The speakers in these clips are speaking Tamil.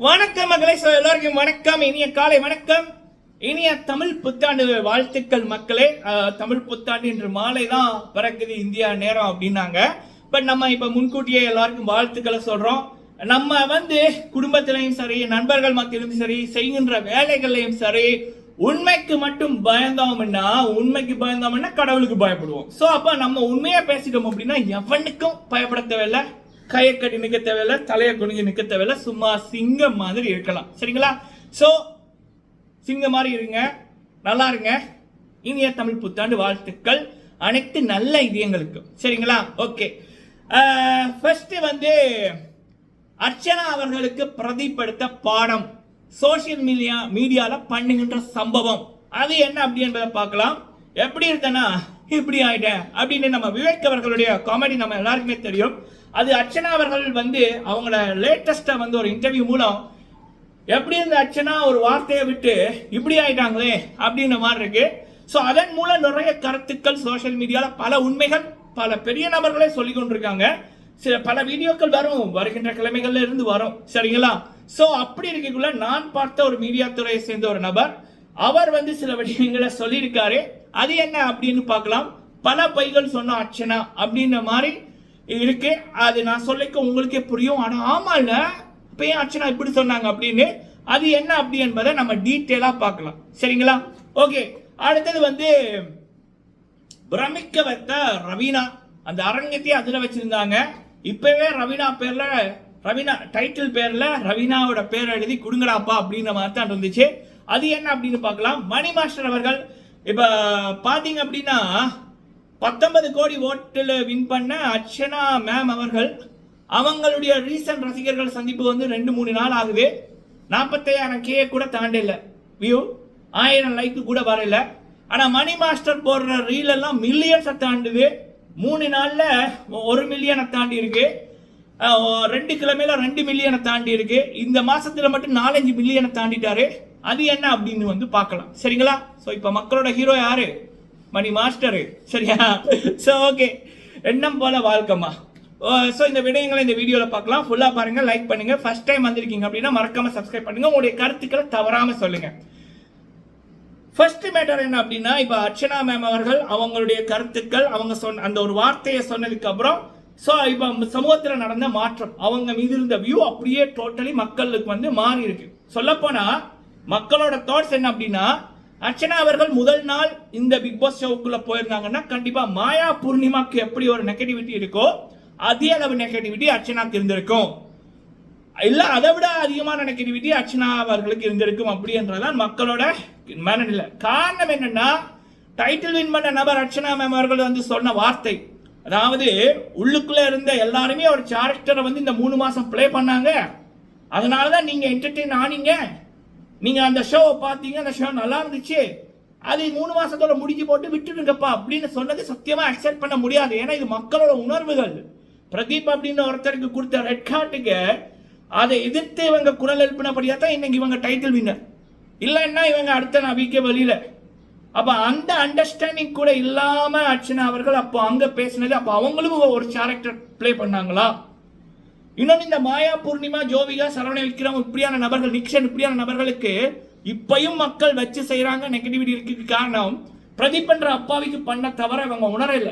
வணக்கம் மக்களை எல்லாருக்கும் வணக்கம். இனிய காலை வணக்கம். இனிய தமிழ் புத்தாண்டு வாழ்த்துக்கள் மக்களே. தமிழ் புத்தாண்டு இன்று மாலை தான் பிறக்குது இந்தியா நேரம் அப்படின்னாங்க. பட் நம்ம இப்போ முன்கூட்டியே எல்லாருக்கும் வாழ்த்துக்களை சொல்கிறோம் நம்ம வந்து குடும்பத்திலையும் சரி நண்பர்கள் மத்தியிலும் சரி செய்கின்ற வேலைகள்லையும் சரி உண்மைக்கு மட்டும் பயந்தோம்னா உண்மைக்கு பயந்தோம்னா கடவுளுக்கு பயப்படுவோம். ஸோ அப்போ நம்ம உண்மையாக பேசிட்டோம் அப்படின்னா எவனுக்கும் பயப்பட தேவையில்லை. கையை கட்டி நிற்க தேவையில்ல தலையை குனிஞ்சு நிற்க தேவையில்ல சும்மா சிங்கம் மாதிரி இருக்கலாம். சரிங்களா? ஸோ சிங்கம் மாதிரி இருங்க. நல்லா இருங்க. இனிய தமிழ் புத்தாண்டு வாழ்த்துக்கள். அனைத்து நல்ல இதயங்களுக்கும் சரிங்களா? ஓகே ஃபர்ஸ்ட் வந்து அர்ச்சனா அவர்களுக்கு பிரதிப்படுத்த பாடம். சோஷியல் மீடியா மீடியாவில் பண்ணுகின்ற சம்பவம். அது என்ன அப்படி என்பதை பார்க்கலாம். எப்படி இருந்தேன்னா இப்படி ஆயிட்டேன். அப்படின்னு நம்ம விவேக் அவர்களுடைய காமெடி நம்ம எல்லாருக்குமே தெரியும். அது அர்ச்சனா அவர்கள் வந்து அவங்கள லேட்டஸ்ட்டாக வந்து ஒரு இன்டர்வியூ மூலம் எப்படி இருந்த அர்ச்சனா ஒரு வார்த்தையை விட்டு இப்படி ஆயிட்டாங்களே? அப்படின்ற மாதிரி இருக்கு. ஸோ அதன் மூலம் நிறைய கருத்துக்கள் சோஷியல் மீடியாவில் பல உண்மைகள் பல பெரிய நபர்களே சொல்லி கொண்டிருக்காங்க. சில பல வீடியோக்கள் வரும் வருகின்ற கிழமைகள்ல இருந்து வரும். சரிங்களா? ஸோ அப்படி இருக்கக்குள்ள நான் பார்த்த ஒரு மீடியா துறையை சேர்ந்த ஒரு நபர் அவர் வந்து சில விஷயங்களை சொல்லியிருக்காரு. அது என்ன அப்படின்னு பார்க்கலாம். பல பைகள் சொன்ன அர்ச்சனா அப்படின்ற மாதிரி இருக்கு. அது நான் சொல்லிக்க உங்களுக்கே புரியும். ஆனால் ஆமா இல்லை இப்ப ஏன் அர்ச்சனா இப்படி சொன்னாங்க அப்படின்னு. அது என்ன அப்படி என்பதை நம்ம டீட்டெயிலாக பார்க்கலாம். சரிங்களா? ஓகே அடுத்தது வந்து பிரமிக்க வைத்த ரவீனா. அந்த அரங்கத்தையே அதில் வச்சிருந்தாங்க. இப்பவே ரவீனா பேரில் ரவீனா டைட்டில் பேரில் ரவீனாவோட பேர் எழுதி கொடுங்கடாப்பா அப்படின்ற மாதிரி தான் இருந்துச்சு. அது என்ன அப்படின்னு பார்க்கலாம். மணி மாஸ்டர் அவர்கள் இப்போ பார்த்தீங்க அப்படின்னா பத்தொன்பது கோடி ஓட்டில் வின் பண்ண அர்ச்சனா மேம் அவர்கள் அவங்களுடைய ரீசன்ட் ரசிகர்கள் சந்திப்பு வந்து ரெண்டு மூணு நாள் ஆகுது. நாற்பத்தையாயிரம் கே கூட தாண்டல வியூ ஆயிரம் லைக்கு கூட வரல. ஆனால் மணி மாஸ்டர் போடுற ரீல் எல்லாம் மில்லியன்ஸை தாண்டுது. மூணு நாளில் ஒரு மில்லியனை தாண்டி இருக்கு. ரெண்டு கிழமையில ரெண்டு மில்லியனை தாண்டி இருக்கு. இந்த மாசத்துல மட்டும் நாலஞ்சு மில்லியனை தாண்டிட்டாரு. அது என்ன அப்படின்னு வந்து பார்க்கலாம். சரிங்களா? ஸோ இப்போ மக்களோட ஹீரோ யாரு? மணி மாஸ்டரு. சரியா? ஸோ ஓகே எண்ணம் போல வாழ்க்கம்மா. ஸோ இந்த விடயங்களை இந்த வீடியோவில் பார்க்கலாம். ஃபுல்லாக பாருங்கள் லைக் பண்ணுங்கள் ஃபஸ்ட் டைம் வந்திருக்கீங்க அப்படின்னா மறக்காமல் சப்ஸ்கிரைப் பண்ணுங்க. உங்களுடைய கருத்துக்களை தவறாமல் சொல்லுங்கள் ஃபர்ஸ்ட் மேட்டர் என்ன அப்படின்னா இப்போ அர்ச்சனா மேம் அவர்கள் அவங்களுடைய கருத்துக்கள் அவங்க சொன்ன அந்த ஒரு வார்த்தையை சொன்னதுக்கு அப்புறம் ஸோ இப்போ சமூகத்தில் நடந்த மாற்றம் அவங்க மீது இருந்த வியூ அப்படியே டோட்டலி மக்களுக்கு வந்து மாறி இருக்கு சொல்லப்போனால் மக்களோட தாட்ஸ் என்ன அப்படின்னா அர்ச்சனா அவர்கள் முதல் நாள் இந்த பிக் பாஸ் ஷோவுக்குள்ள போயிருந்தாங்கன்னா கண்டிப்பா மாயா பூர்ணிமாக்கு எப்படி ஒரு நெகட்டிவிட்டி இருக்கோ அதே அளவு நெகட்டிவிட்டி அர்ச்சனாக்கு இருந்திருக்கும். இல்ல அதை விட அதிகமான நெகட்டிவிட்டி அர்ச்சனா அவர்களுக்கு இருந்திருக்கும் அப்படின்றதான் மக்களோட மனநிலை. காரணம் என்னன்னா டைட்டில் வின் பண்ண நபர் அர்ச்சனா மேம் அவர்கள் வந்து சொன்ன வார்த்தை. அதாவது உள்ளுக்குள்ள இருந்த எல்லாருமே ஒரு கேரக்டரை வந்து இந்த மூணு மாசம் ப்ளே பண்ணாங்க. அதனாலதான் நீங்க என்டர்டெயின் ஆனீங்க. நீங்கள் அந்த ஷோவை பார்த்தீங்க அந்த ஷோ நல்லா இருந்துச்சு. அது மூணு மாசத்தோட முடிஞ்சு போட்டு விட்டுடுங்கப்பா அப்படின்னு சொன்னது சத்தியமாக அக்செப்ட் பண்ண முடியாது. ஏன்னா இது மக்களோட உணர்வுகள். பிரதீப் அப்படின்னு ஒருத்தருக்கு கொடுத்த ரெட் கார்டுக்கு அதை எதிர்த்து இவங்க குரல் எழுப்பினபடியாக தான் இன்னைக்கு இவங்க டைட்டில் வின்னர் இல்லைன்னா இவங்க அடுத்த நான் வீக்கே வழியில் அப்போ அந்த அண்டர்ஸ்டாண்டிங் கூட இல்லாமல் அர்ச்சனா அவர்கள் அப்போ அங்கே பேசினது அப்போ அவங்களும் ஒரு கேரக்டர் ப்ளே பண்ணாங்களா? இன்னொன்று இந்த மாயா பூர்ணிமா ஜோவிகா சரவண விக்ரம் இப்படியான நபர்கள் நிக்ஷன் இப்படியான நபர்களுக்கு இப்பையும் மக்கள் வச்சு செய்கிறாங்க நெகட்டிவிட்டி இருக்கு காரணம் பிரதீப் என்ற அப்பாவிக்கு பண்ண தவிர இவங்க உணரல.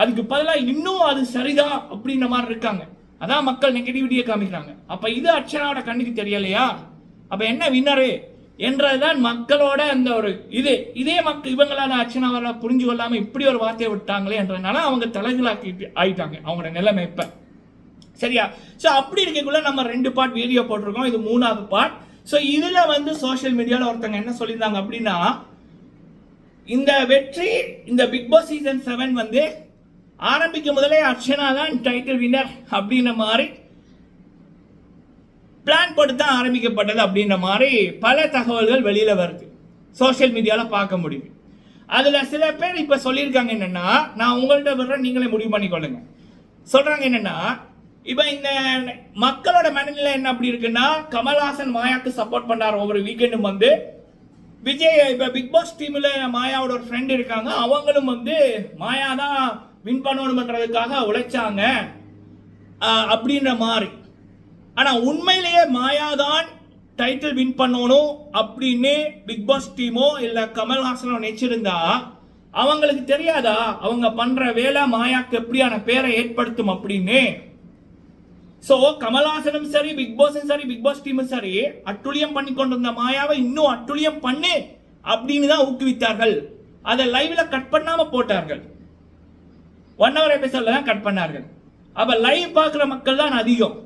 அதுக்கு பதிலாக இன்னும் அது சரிதான் அப்படின்ற மாதிரி இருக்காங்க. அதான் மக்கள் நெகட்டிவிட்டியை காமிக்கிறாங்க. அப்போ இது அர்ச்சனாவோட கண்ணுக்கு தெரியலையா? அப்போ என்ன வின்னரு என்றதுதான் மக்களோட அந்த ஒரு இது. இதே மக்கள் இவங்களால அர்ச்சனாவால புரிஞ்சு கொள்ளாமல் இப்படி ஒரு வார்த்தையை விட்டாங்களே என்றதுனால அவங்க தலைகளாக்கி ஆயிட்டாங்க அவங்களோட நிலைமை இப்போ. சரியா? ஸோ அப்படி இருக்கக்குள்ள நம்ம ரெண்டு பார்ட் வீடியோ போட்டிருக்கோம். இது மூணாவது பார்ட் ஸோ இதில் வந்து சோஷியல் மீடியாவில் ஒருத்தங்க என்ன சொல்லியிருந்தாங்க அப்படின்னா இந்த வெற்றி இந்த பிக் பாஸ் சீசன் செவன் வந்து ஆரம்பிக்கும் முதலே அர்ச்சனா தான் டைட்டில் வின்னர் அப்படின்ற மாதிரி பிளான் போட்டு தான் ஆரம்பிக்கப்பட்டது அப்படின்ற மாதிரி பல தகவல்கள் வெளியில் வருது. சோஷியல் மீடியாவில் பார்க்க முடியுது. அதில் சில பேர் இப்போ சொல்லியிருக்காங்க என்னென்னா நான் உங்கள்கிட்ட விடுறேன் நீங்களே முடிவு பண்ணிக்கொள்ளுங்க. சொல்கிறாங்க என்னென்னா இப்போ இந்த மக்களோட மனநிலை என்ன அப்படி இருக்குன்னா கமல்ஹாசன் மாயாக்கு சப்போர்ட் பண்ணார் ஒவ்வொரு வீக்கெண்டும் வந்து. விஜய் இப்போ பிக் பாஸ் டீமில் மாயாவோட ஒரு ஃப்ரெண்ட் இருக்காங்க. அவங்களும் வந்து மாயா தான் வின் பண்ணணுமன்றதுக்காக உழைச்சாங்க. அப்படின்ற மாதிரி. ஆனால் உண்மையிலேயே மாயா தான் டைட்டில் வின் பண்ணணும் அப்படின்னு பிக் பாஸ் டீமோ இல்லை கமல்ஹாசனோ நினச்சிருந்தா அவங்களுக்கு தெரியாதா? அவங்க பண்ணுற வேலை மாயாக்கு எப்படியான பேரை ஏற்படுத்தும் அப்படின்னு? சோ கமலாசனும் சரி பிக் பாஸும் சரி பிக் பாஸ் டீமும் சரி அட்டுழியம் பண்ணி கொண்டிருந்த மாயாவை இன்னும் அட்டுழியம் பண்ணு அப்படின்னு தான் ஊக்குவித்தார்கள். அதை லைவ்ல கட் பண்ணாம போட்டார்கள். ஒன் ஹவர் எபிசோட்ல தான் கட் பண்ணார்கள். அப்ப லைவ் பார்க்குற மக்கள் தான் அதிகம்.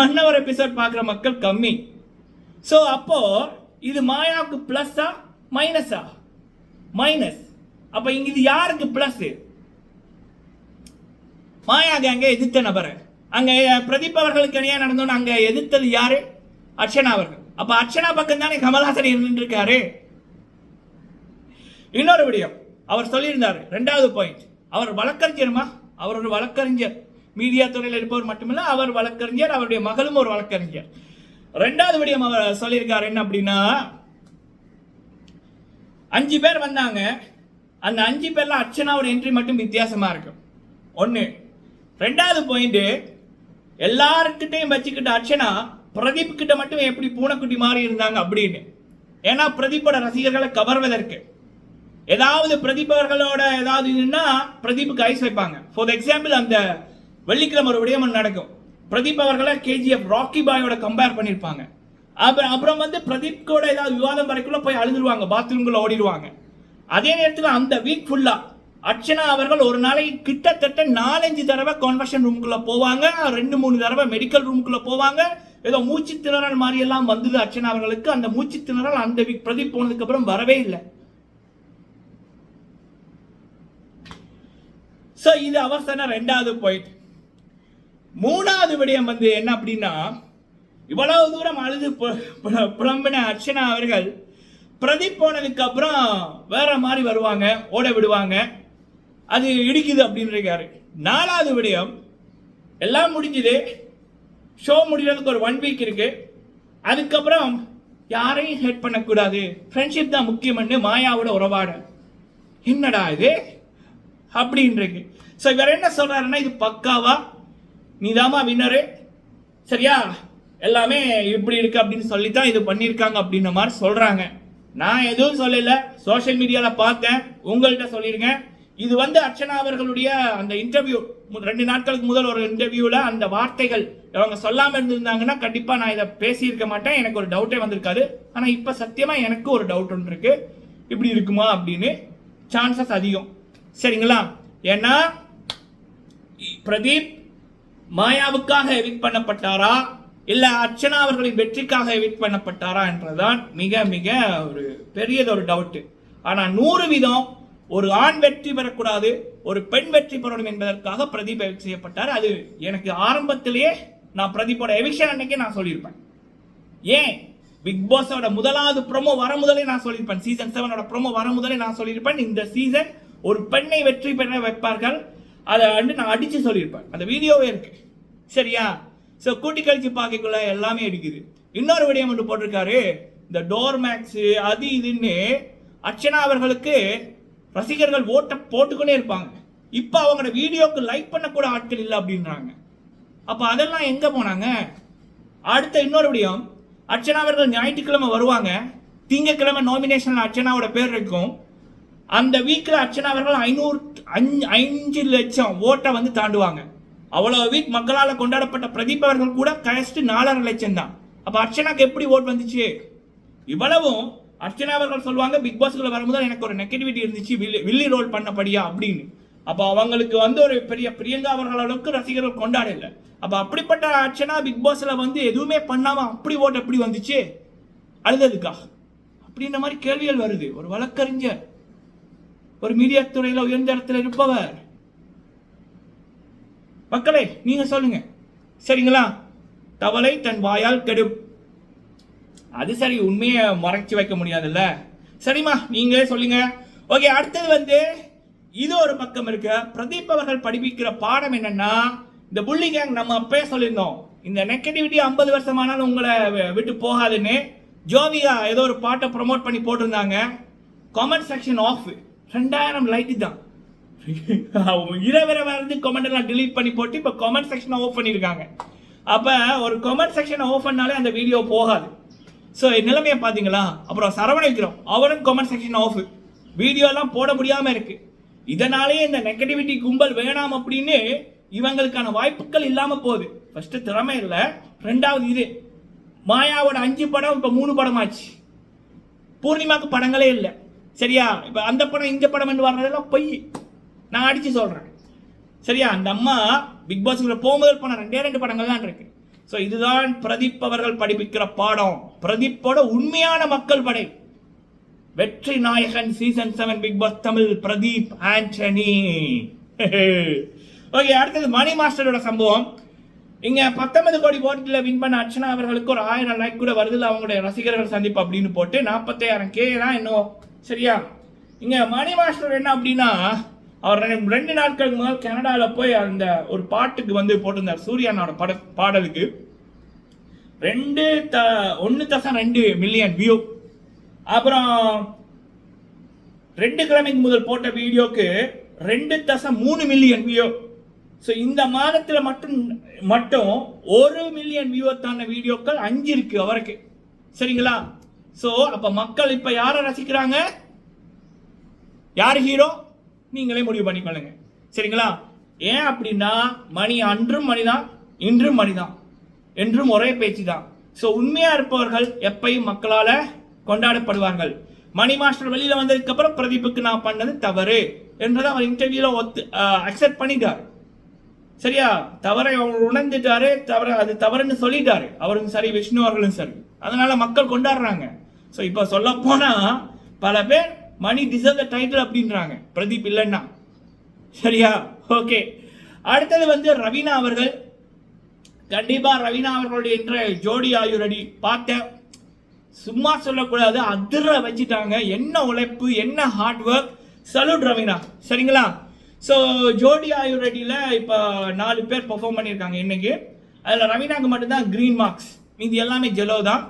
ஒன் ஹவர் எபிசோட் பார்க்குற மக்கள் கம்மி. ஸோ அப்போ இது மாயாவுக்கு பிளஸ்ஸா மைனஸா மைனஸ் அப்ப இங்க இது யாருக்கு பிளஸ் மாயா கேங்க எதிர்த்த நபர். அங்கே பிரதீப் அவர்களுக்கு இணையா நடந்தோன்னு அங்கே எதிர்த்தது யாரு? அர்ச்சனா அவர்கள். அப்போ அர்ச்சனா பக்கம் தானே கமல்ஹாசன் இருந்துட்டு இருக்காரு இன்னொரு விடயம். அவர் சொல்லியிருந்தார் ரெண்டாவது பாயிண்ட் அவர் வழக்கறிஞருமா? அவர் ஒரு வழக்கறிஞர். மீடியா துறையில் இருப்பவர் மட்டுமில்ல அவர் வழக்கறிஞர் அவருடைய மகளும் ஒரு வழக்கறிஞர். ரெண்டாவது விடயம் அவர் சொல்லியிருக்காரு என்ன அப்படின்னா அஞ்சு பேர் வந்தாங்க. அந்த அஞ்சு பேர்ல அர்ச்சனாவோட என்ட்ரி மட்டும் வித்தியாசமா இருக்கும். ஒன்று ரெண்டாவது பாயிண்ட்டு எல்லாருக்கிட்டையும் வச்சுக்கிட்ட அர்ச்சனா பிரதீப் கிட்ட மட்டும் எப்படி பூனைக்குட்டி மாறி இருந்தாங்க அப்படின்னு. ஏன்னா பிரதீப்போட ரசிகர்களை கவர்வதற்கு. ஏதாவது பிரதீப் அவர்களோட ஏதாவது இதுன்னா பிரதீப்புக்கு ஐஸ் வைப்பாங்க. ஃபார் எக்ஸாம்பிள் அந்த வெள்ளிக்கிழமை ஒரு விடயம் நடக்கும். பிரதீப் அவர்களை கேஜிஎஃப் ராக்கி பாயோட கம்பேர் பண்ணியிருப்பாங்க அப்புறம் அப்புறம் வந்து பிரதீப் கூட ஏதாவது விவாதம் வரைக்குள்ள போய் அழுதுருவாங்க பாத்ரூம்குள்ள ஓடிடுவாங்க அதே நேரத்தில் அந்த வீக் ஃபுல்லாக அர்ச்சனா அவர்கள் ஒரு நாளைக்கு கிட்டத்தட்ட நாலஞ்சு தடவை கான்வர்ஷன் ரூமுக்குள்ள போவாங்க. ரெண்டு மூணு தடவை மெடிக்கல் ரூமுக்குள்ள போவாங்க. ஏதோ மூச்சு திணறல் மாதிரி எல்லாம் வந்தது அர்ச்சனா அவர்களுக்கு. அந்த மூச்சு திணறல் அந்த வீக் பிரதீப் போனதுக்கு அப்புறம் வரவே இல்லை. ஸோ இது அவர் சொன்ன ரெண்டாவது பாயிண்ட் மூணாவது விடயம் வந்து என்ன அப்படின்னா இவ்வளவு தூரம் அழுது புலம்பின அர்ச்சனா அவர்கள் பிரதீப் போனதுக்கு அப்புறம் வேற மாதிரி வருவாங்க ஓட விடுவாங்க. அது இடிக்குது அப்படின்னு நாலாவது விடயம் எல்லாம் முடிஞ்சுது. ஷோ முடிகிறதுக்கு ஒரு ஒன் வீக் இருக்கு. அதுக்கப்புறம் யாரையும் ஹெட் பண்ணக்கூடாது. ஃப்ரெண்ட்ஷிப் தான் முக்கியம்னு மாயாவோட உறவாட. என்னடா இது? அப்படின்றது ஸோ இவர் என்ன சொல்கிறாருன்னா இது பக்காவா? நீதாமா வின்னரு சரியா? எல்லாமே இப்படி இருக்கு அப்படின்னு சொல்லி தான் இது பண்ணியிருக்காங்க அப்படின்ற மாதிரி சொல்கிறாங்க நான் எதுவும் சொல்லலை. சோஷியல் மீடியாவில் பார்த்தேன். உங்கள்கிட்ட சொல்லியிருக்கேன். இது வந்து அர்ச்சனா அவர்களுடைய அந்த இன்டர்வியூ ரெண்டு நாட்களுக்கு முதல் ஒரு இன்டர்வியூல அந்த வார்த்தைகள் அவங்க சொல்லாம இருந்திருந்தாங்கன்னா கண்டிப்பா நான் இதை பேசியிருக்க மாட்டேன். எனக்கு ஒரு டவுட்டே வந்திருக்காது. ஆனா இப்ப சத்தியமா எனக்கு ஒரு டவுட் ஒன்று இருக்கு. இப்படி இருக்குமா அப்படின்னு சான்சஸ் அதிகம். சரிங்களா? ஏன்னா பிரதீப் மாயாவுக்காக எவிட் பண்ணப்பட்டாரா? இல்ல அர்ச்சனா அவர்களின் வெற்றிக்காக எவிட் பண்ணப்பட்டாரா என்றதான் மிக மிக ஒரு பெரியதொரு டவுட்டு ஆனா நூறு வீதம் ஒரு ஆண் வெற்றி பெறக்கூடாது ஒரு பெண் வெற்றி பெறணும் என்பதற்காக பிரதீப் செய்யப்பட்டார். அது எனக்கு ஆரம்பத்திலேயே நான் பிரதீப்போட எவிக்ஷன் அன்னைக்கே நான் சொல்லியிருப்பேன். ஏன்? பிக் பாஸோட முதலாவது ப்ரொமோ வர முதலே நான் சொல்லியிருப்பேன். சீசன் செவனோட ப்ரொமோ வர முதலே நான் சொல்லியிருப்பேன். இந்த சீசன் ஒரு பெண்ணை வெற்றி பெற வைப்பார்கள். அதை வந்து நான் அடித்து சொல்லியிருப்பேன். அந்த வீடியோவே இருக்கு. சரியா? ஸோ கூட்டி கழிச்சு பார்க்கக்குள்ள எல்லாமே அடிக்குது. இன்னொரு விடயம் ஒன்று போட்டிருக்காரு. இந்த டோர் மேக்ஸு அது இதுன்னு அர்ச்சனா அவர்களுக்கு ரசிகர்கள் ஓட்ட போட்டுக்கொண்டே இருப்பாங்க. இப்போ அவங்களோட வீடியோக்கு லைக் பண்ணக்கூட ஆட்கள் இல்லை அப்படின்றாங்க. அப்போ அதெல்லாம் எங்கே போனாங்க? அடுத்த இன்னொரு விடியம் அர்ச்சனா அவர்கள் ஞாயிற்றுக்கிழமை வருவாங்க. திங்கக்கிழமை நாமினேஷன் அர்ச்சனாவோட பேர் இருக்கும். அந்த வீக்கில் அர்ச்சனா அவர்கள் ஐநூறு அஞ்சு அஞ்சு லட்சம் ஓட்டை வந்து தாண்டுவாங்க. அவ்வளோ வீக் மக்களால் கொண்டாடப்பட்ட பிரதீப் அவர்கள் கூட கழிச்சிட்டு நாலரை லட்சம் தான் அப்போ அர்ச்சனாக்கு எப்படி ஓட் வந்துச்சு? இவ்வளவும் அர்ச்சனா அவர்கள் சொல்லுவாங்க பிக் பாஸ்க்குள்ள வரும்போது எனக்கு ஒரு நெகட்டிவிட்டி இருந்துச்சு வில்லி வில்லி ரோல் பண்ணபடியா? அப்படின்னு. அப்போ அவங்களுக்கு வந்து ஒரு பெரிய பிரியங்கா அவர்கள் அளவுக்கு ரசிகர்கள் கொண்டாடல. அப்போ அப்படிப்பட்ட அர்ச்சனா பிக் பாஸ்ல வந்து எதுவுமே பண்ணாம அப்படி ஓட் எப்படி வந்துச்சு? அழுததுக்கா? அப்படின்ற மாதிரி கேள்விகள் வருது. ஒரு வழக்கறிஞர் ஒரு மீடியா துறையில் உயர்ந்த இடத்துல இருப்பவர். மக்களே நீங்க சொல்லுங்க. சரிங்களா? தவளை தன் வாயால் கெடும் அது சரி உண்மையை மறைச்சி வைக்க முடியாதுல்ல? சரிம்மா நீங்களே சொல்லுங்க. ஓகே அடுத்தது வந்து இது ஒரு பக்கம் இருக்கு. பிரதீப் அவர்கள் படிப்பிக்கிற பாடம் என்னன்னா இந்த புள்ளி கேங் நம்ம அப்பயே சொல்லியிருந்தோம். இந்த நெகட்டிவிட்டி ஐம்பது வருஷமானாலும் உங்களை விட்டு போகாதுன்னு ஜோவியா ஏதோ ஒரு பாட்டை ப்ரொமோட் பண்ணி போட்டிருந்தாங்க. கமெண்ட் செக்ஷன் ஆஃப் ரெண்டாயிரம் லைட்டு தான். இரவிரவா இருந்து கமெண்ட் எல்லாம் டிலீட் பண்ணி போட்டு இப்போ கமெண்ட் செக்ஷனை ஓப் பண்ணியிருக்காங்க. அப்போ ஒரு கமெண்ட் செக்ஷனை ஓப் பண்ணாலே அந்த வீடியோ போகாது. ஸோ நிலைமையை பார்த்தீங்களா? அப்புறம் சரவண விக்ரம் அவரும் கமெண்ட் செக்ஷன் ஆஃப் வீடியோலாம் போட முடியாமல் இருக்கு. இதனாலேயே இந்த நெகட்டிவிட்டி கும்பல் வேணாம் அப்படின்னு இவங்களுக்கான வாய்ப்புகள் இல்லாமல் போகுது. ஃபஸ்ட்டு திறமை இல்லை. ரெண்டாவது இது. மாயாவோட அஞ்சு படம் இப்போ மூணு படம் ஆச்சு பூர்ணிமாக்கு படங்களே இல்லை. சரியா? இப்போ அந்த படம் இந்த படம் என்று வர்றதெல்லாம் பொய். நான் அடித்து சொல்கிறேன் சரியா? அந்த அம்மா பிக் பாஸ் போகும்போது போன ரெண்டே ரெண்டு படங்கள் தான் இருக்குது ஸோ இதுதான் பிரதீப் அவர்கள் படிப்பிக்கிற பாடம். பிரதீப்போட உண்மையான மக்கள் படை. வெற்றி நாயகன் season seven Bigg Boss Tamil Pradeep Antony. Okay அடுத்தது மணி மாஸ்டரோட சம்பவம். இங்கே பத்தொன்பது கோடி ஓட்டில் வின் பண்ண அர்ச்சனா அவர்களுக்கு ஒரு ஆயிரம் லைக் கூட வருதுல அவங்களுடைய ரசிகர்கள் சந்திப்பு அப்படின்னு போட்டு நாற்பத்தாயிரம் கே தான் இன்னும் சரியா? இங்கே மணி மாஸ்டர் என்ன அப்படின்னா அவர் ரெண்டு- ரெண்டு நாட்களுக்கு முதல் கனடாவில் போய் அந்த ஒரு பாட்டுக்கு வந்து போட்டிருந்தார். சூர்யானோட பட பாடலுக்கு. ரெண்டு த ஒன்று தசம் ரெண்டு மில்லியன் வியூ அப்புறம் ரெண்டு கிழமைக்கு முதல் போட்ட வீடியோக்கு ரெண்டு தசம் மூணு மில்லியன் வியூ ஸோ இந்த மாதத்தில் மட்டும் மட்டும் ஒரு மில்லியன் வியூவத்தான வீடியோக்கள் அஞ்சு இருக்கு அவருக்கு. சரிங்களா? ஸோ அப்போ மக்கள் இப்போ யாரை ரசிக்கிறாங்க? யார் ஹீரோ நீங்களே முடிவு பண்ணிக்கொள்ளுங்க. சரிங்களா? ஏன் அப்படின்னா மணி அன்றும் மணிதான் இன்றும் மணிதான். என்றும் ஒரே பேச்சு தான் ஸோ உண்மையா இருப்பவர்கள் எப்பையும் மக்களால கொண்டாடப்படுவார்கள். மணி மாஸ்டர் வெளியில வந்ததுக்கு அப்புறம் பிரதீப்புக்கு நான் பண்ணது தவறு என்றதை அவர் இன்டர்வியூல ஒத்து அக்செப்ட் பண்ணிட்டார். சரியா? தவறை அவர் உணர்ந்துட்டாரு தவற அது தவறுன்னு சொல்லிட்டாரு. அவரும் சரி விஷ்ணு அவர்களும் சரி. அதனால மக்கள் கொண்டாடுறாங்க. ஸோ இப்போ சொல்ல போனா பல பேர் மணி டிசர்வ் த டைட்டில் அப்படின்றாங்க. பிரதீப் இல்லைன்னா. சரியா? ஓகே அடுத்தது வந்து ரவீனா அவர்கள். கண்டிப்பாக ரவீனா அவர்களுடைய என்ற ஜோடி ஆயுரடி பார்த்தேன் சும்மா சொல்லக்கூடாது அதிர வச்சுட்டாங்க. என்ன உழைப்பு என்ன ஹார்ட் ஒர்க் சலூட் ரவீனா. சரிங்களா? ஸோ ஜோடி ஆயுரடியில் இப்போ நாலு பேர் பெர்ஃபார்ம் பண்ணியிருக்காங்க இன்னைக்கு. அதில் ரவீனாக்கு மட்டும்தான் க்ரீன் மார்க்ஸ் மீதி எல்லாமே ஜெலோ தான்.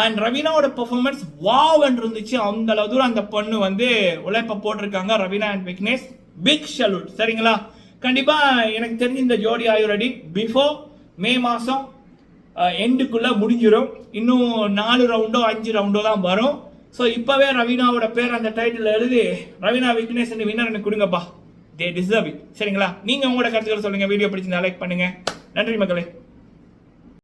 அண்ட் ரவீனாவோட பெர்ஃபார்மன்ஸ் வாவ் இருந்துச்சு அந்த அளவு தூரம் அந்த பொண்ணு வந்து உழைப்ப போட்டிருக்காங்க. Raveena and Vignesh big salute சரிங்களா? கண்டிப்பாக எனக்கு தெரிஞ்ச இந்த ஜோடி ஆயுரடி பிஃபோர் மே மாதம் எண்டுக்குள்ளே முடிஞ்சிடும் இன்னும் நாலு ரவுண்டோ அஞ்சு ரவுண்டோ தான் வரும். ஸோ இப்போவே ரவீனாவோட பேர் அந்த டைட்டில் எழுதி ரவீனா விக்னேஷ் வின்னர் எனக்கு கொடுங்கப்பா. தே டிசர்வ் இட் சரிங்களா? நீங்கள் உங்களோட கருத்துக்களை சொல்லுங்கள் வீடியோ பிடிச்சிருந்தா லைக் பண்ணுங்கள் நன்றி மக்களே.